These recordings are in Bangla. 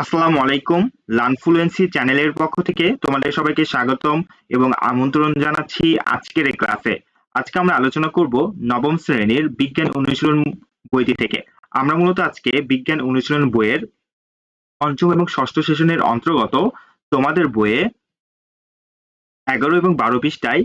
আসসালামু আলাইকুম। লার্নফ্লুয়েন্সি চ্যানেলের পক্ষ থেকে তোমাদের সবাইকে স্বাগতম এবং আমন্ত্রণ জানাচ্ছি আজকের এই ক্লাসে। আজকে আমরা আলোচনা করব নবম শ্রেণির বিজ্ঞান অনুশীলন বইটি থেকে। আমরা মূলত আজকে বিজ্ঞান অনুশীলন বইয়ের পঞ্চম এবং ষষ্ঠ সেশনের অন্তর্গত তোমাদের বইয়ে এগারো এবং বারো পৃষ্ঠায়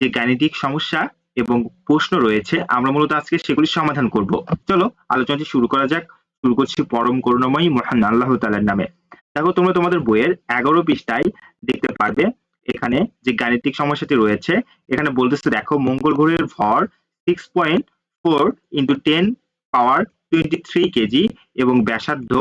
যে গাণিতিক সমস্যা এবং প্রশ্ন রয়েছে, আমরা মূলত আজকে সেগুলি সমাধান করব। চলো, আলোচনাটি শুরু করা যাক। শুরু করছি পরম করুণাময়ী, মহান আল্লাহ তালার নামে। দেখো, তোমরা তোমাদের বইয়ের এগারো পৃষ্ঠায় দেখতে পারবে, এখানে যে গাণিতিক সমস্যাটি রয়েছে, এখানে বলতেছে, দেখো, মঙ্গল গ্রহের ভর six point four into ten power twenty three KG এবং ব্যাসার্ধ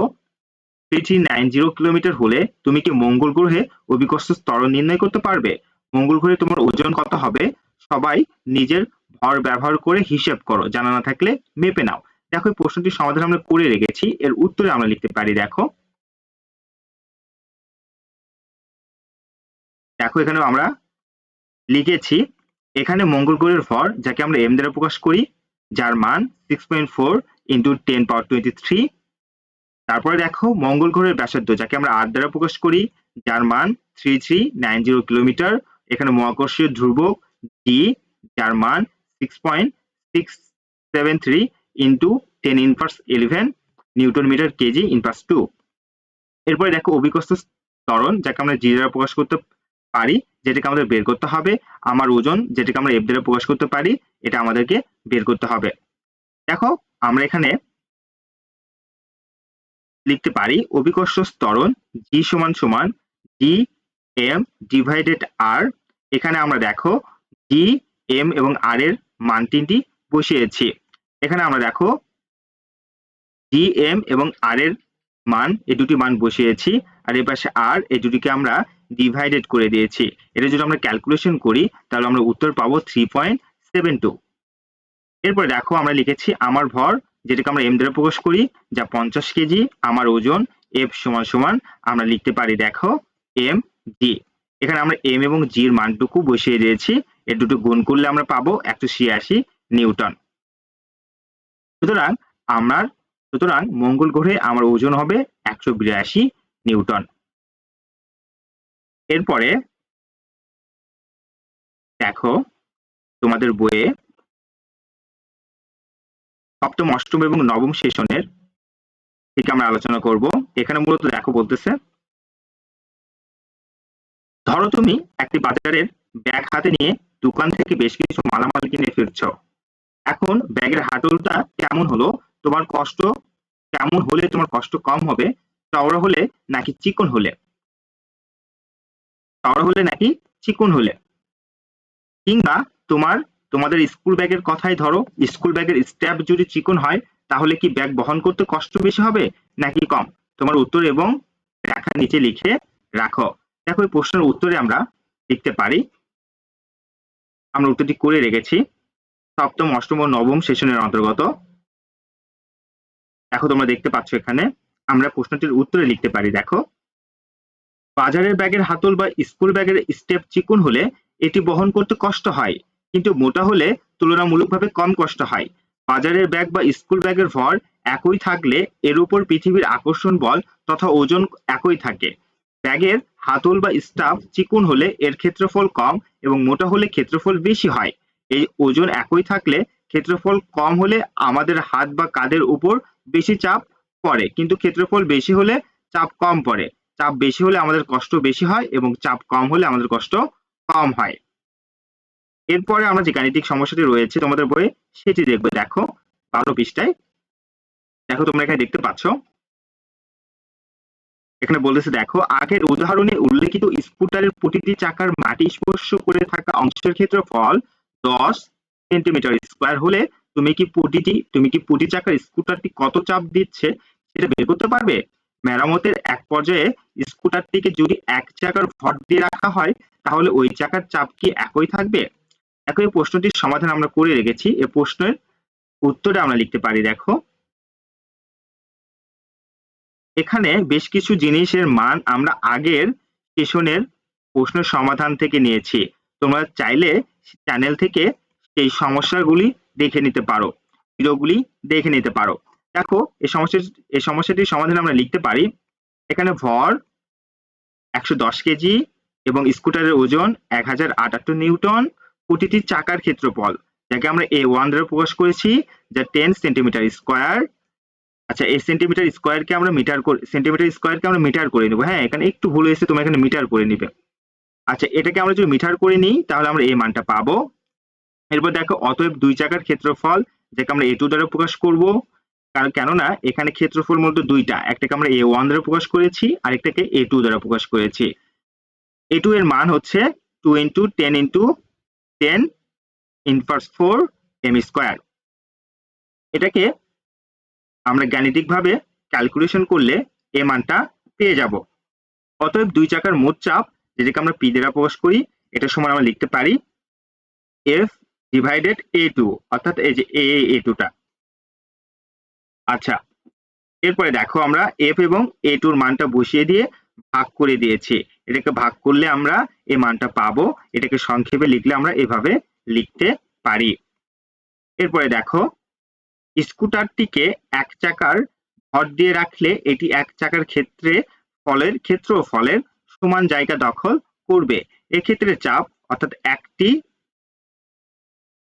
থ্রি নাইন জিরো কিলোমিটার হলে তুমি কি মঙ্গল গ্রহে অভিকর্ষ স্তর নির্ণয় করতে পারবে? মঙ্গল গ্রহে তোমার ওজন কত হবে? সবাই নিজের ভর ব্যবহার করে হিসেব করো, জানা না থাকলে মেপে নাও। দেখো প্রশ্নটির সমাধান আমরা করে রেখেছি। এর উত্তরে আমরা লিখতে পারি, দেখো। দেখো এখানে আমরা লিখেছি, এখানে মঙ্গল গ্রহের ভর, যাকে আমরা এম দ্বারা প্রকাশ করি, যার মান six point four into ten power twenty three তারপরে দেখো, মঙ্গল গ্রহের ব্যাসার্ধ, যাকে আমরা আর দ্বারা প্রকাশ করি, যার মান three three nine zero kilometre এখানে মহাকর্ষীয় ধ্রুবক ডি যার মান six point six seven three into ten inverse eleven newton metre KG inverse two এরপরে দেখো অভিকস্ত ত্বরণ, যাকে আমরা জি দ্বারা প্রকাশ করতে পারি, যেটাকে আমাদের বের করতে হবে। আমার ওজন, যেটাকে আমরা এফ দ্বারা প্রকাশ করতে পারি, এটা আমাদেরকে বের করতে হবে। দেখো, আমরা এখানে লিখতে পারি অভিকর্ষ ত্বরণ জি সমান সমান জি এম ডিভাইডেড আর এখানে আমরা দেখো জি এম এবং আর এর মান তিনটি বসিয়েছি। এখানে আমরা দেখো ডি এম এবং আর এর মান, এই দুটি মান বসিয়েছি, আর এই পাশে আর এই দুটিকে আমরা ডিভাইডেড করে দিয়েছি। এটা যদি আমরা ক্যালকুলেশন করি, তাহলে আমরা উত্তর পাবো থ্রি পয়েন্ট সেভেন টু এরপর দেখো আমরা লিখেছি আমার ভর, যেটাকে আমরা এম দ্বারা প্রকাশ করি, যা পঞ্চাশ কেজি, আমার ওজন এফ সমান সমান, আমরা লিখতে পারি দেখো এম জি এখানে আমরা এম এবং জির মানটুকু বসিয়ে দিয়েছি, এর দুটো গুণ করলে আমরা পাবো একশো ছিয়াশি নিউটন। সুতরাং আমার, সুতরাং মঙ্গল গ্রহে আমার ওজন হবে একশো বিরাশি নিউটন। এরপরে দেখো তোমাদের বইয়ে সপ্তম, অষ্টম এবং নবম সেশনের থেকে আমরা আলোচনা করব। এখানে মূলত দেখো বলতেছে, ধরো তুমি একটি বাজারের ব্যাগ হাতে নিয়ে দোকান থেকে বেশ কিছু মালামাল কিনে ফিরছ। এখন ব্যাগের হাতলটা কেমন হলো? তোমার কষ্ট কেমন হলে তোমার কষ্ট কম হবে? চওড়া হলে নাকি চিকন হলে? চওড়া হলে নাকি চিকন হলে? কিংবা তোমার, তোমাদের স্কুল ব্যাগের কথাই ধরো, স্কুল ব্যাগের স্ট্যাপ যদি চিকন হয়, তাহলে কি ব্যাগ বহন করতে কষ্ট বেশি হবে নাকি কম? তোমার উত্তর এবং রেখার নিচে লিখে রাখো। দেখো এই প্রশ্নের উত্তরে আমরা লিখতে পারি। আমরা উত্তরটি করে রেখেছি। সপ্তম, অষ্টম ও নবম সেশনের অন্তর্গত। দেখো তোমরা দেখতে পাচ্ছ এখানে। আমরা প্রশ্নটির উত্তরে লিখতে পারি, দেখো। বাজারের ব্যাগের হাতল বা স্কুল ব্যাগের স্টেপ চিকুন হলে এটি বহন করতে কষ্ট হয়, কিন্তু মোটা হলে তুলনামূলকভাবে কম কষ্ট হয়। বাজারের ব্যাগ বা স্কুল ব্যাগের ভর একই থাকলে এর উপর পৃথিবীর আকর্ষণ বল তথা ওজন একই থাকে। ব্যাগের হাতল বা স্টাফ চিকুন হলে এর ক্ষেত্রফল কম এবং মোটা হলে ক্ষেত্রফল বেশি হয়। এই ওজন একই থাকলে ক্ষেত্রফল কম হলে আমাদের হাত বা কাঁধের উপর বেশি চাপ পড়ে। কিন্তু ক্ষেত্রফল বেশি হলে চাপ কম পড়ে। চাপ বেশি হলে আমাদের কষ্ট বেশি হয় এবং চাপ কম হলে আমাদের কষ্ট কম হয়। এরপরে আমরা যে গাণিতিক সমস্যাটি রয়েছে তোমাদের বইয়ে, সেটি দেখব। দেখো, বারো পৃষ্ঠায়। দেখো, তোমরা এখানে দেখতে পাচ্ছ। এখানে বলতেছে, দেখো, আগের উদাহরণে উল্লেখিত স্কুটারের প্রতিটি চাকার মাটি স্পর্শ করে থাকা অংশের ক্ষেত্রফল দশ সেন্টিমিটার স্কোয়ার হলে তুমি কি প্রতিটি তুমি কি প্রতি চাকার স্কুটারটি কত চাপ দিচ্ছে সেটা বের করতে পারবে? মেরামতের এক পর্যায়ে স্কুটারটিকে যদি এক চাকার ভর দিয়ে রাখা হয়, তাহলে ওই চাকার চাপ কি একই থাকবে? একই প্রশ্নটির সমাধান আমরা করে রেখেছি। এ প্রশ্নের উত্তরে আমরা লিখতে পারি, দেখো। এখানে বেশ কিছু জিনিসের মান আমরা আগের সেশনের প্রশ্নের সমাধান থেকে নিয়েছি। তোমরা চাইলে চ্যানেল থেকে এই সমস্যাগুলি দেখে নিতে পারো ভিডিওগুলি দেখে নিতে পারো। দেখো, এই সমস্যা, এই সমস্যাটির সমাধান আমরা লিখতে পারি, এখানে ভর একশো দশ কেজি এবং স্কুটারের ওজন এক হাজার আটাত্তর নিউটন, প্রতিটি চাকার ক্ষেত্রফল, যাকে আমরা এ ওয়ান দ্বারা প্রকাশ করেছি, যা টেন সেন্টিমিটার স্কোয়ার আচ্ছা এই সেন্টিমিটার স্কোয়ারকে আমরা মিটার সেন্টিমিটার স্কোয়ারকে আমরা মিটার করে নেব। হ্যাঁ এখানে একটু ভুল হয়েছে, তোমরা এখানে মিটার করে নিবে। আচ্ছা এটাকে আমরা যদি মিটার করে নিই, তাহলে আমরা এই মানটা পাবো। এরপর দেখো, অতএব দুই চাকার ক্ষেত্রফল, যাকে আমরা এ টু দ্বারা প্রকাশ করব, কারণ কেননা এখানে ক্ষেত্রফল মূলত দুইটা, একটাকে আমরা এ ওয়ান দ্বারা প্রকাশ করেছি, আরেকটাকে এ টু দ্বারা প্রকাশ করেছি। এ টু এর মান হচ্ছে two into ten into ten inverse four M square এটাকে আমরা গাণিতিকভাবে ক্যালকুলেশন করলে এ মানটা পেয়ে যাব। অতএব দুই চাকার মোট চাপ যেটাকে আমরা পি দ্বারা প্রকাশ করি এটা সমান আমরা লিখতে পারি এফ ডিভাইডেড এ টু অর্থাৎ এই যে এ এ টুটা আচ্ছা এরপরে দেখো আমরা এফ এবং এ টুর মানটা বসিয়ে দিয়ে ভাগ করে দিয়েছি। এটাকে ভাগ করলে আমরা এই মানটা পাবো, এটাকে সংক্ষেপে লিখলে আমরা এভাবে লিখতে পারি। এরপরে দেখো, স্কুটারটিকে এক চাকার ভর দিয়ে রাখলে এটি এক চাকার ক্ষেত্রে ফলের ক্ষেত্র ও ফলের সমান জায়গা দখল করবে। এক্ষেত্রে চাপ, অর্থাৎ একটি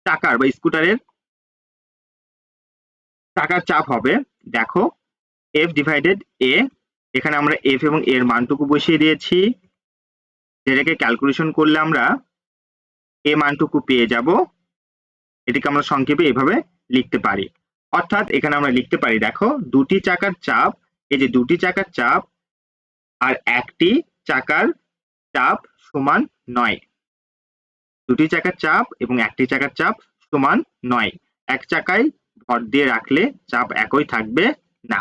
চাকার বা স্কুটারের চাকার চাপ হবে। দেখো এফ ডিভাইডেড এ এখানে আমরা এফ এবং এর মানটুকু বসিয়ে দিয়েছি। যেটাকে ক্যালকুলেশন করলে আমরা এ মানটুকু পেয়ে যাব। এটিকে আমরা সংক্ষেপে এভাবে লিখতে পারি। অর্থাৎ এখানে আমরা লিখতে পারি, দেখো, দুটি চাকার চাপ, এই যে দুটি চাকার চাপ আর একটি চাকার চাপ সমান নয়। দুটি চাকার চাপ এবং একটি চাকার চাপ সমান নয়। এক চাকায় ভর দিয়ে রাখলে চাপ একই থাকবে না।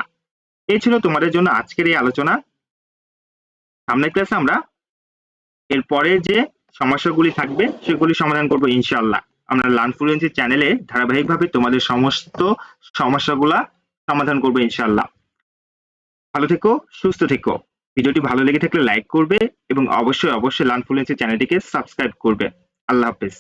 এই ছিল তোমাদের জন্য আজকের এই আলোচনা। সামনের ক্লাসে আমরা এর পরে যে সমস্যাগুলি থাকবে সেগুলি সমাধান করব ইনশাল্লাহ আমরা লার্ন ফ্লুয়েন্সি চ্যানেলে ধারাবাহিকভাবে তোমাদের সমস্ত সমস্যাগুলা সমাধান করব ইনশাল্লাহ ভালো থেকো, সুস্থ থেকো। ভিডিওটি ভালো লেগে থাকলে লাইক করবে এবং অবশ্যই অবশ্যই লার্ন চ্যানেলটিকে সাবস্ক্রাইব করবে। আল্লাহ হাফেজ।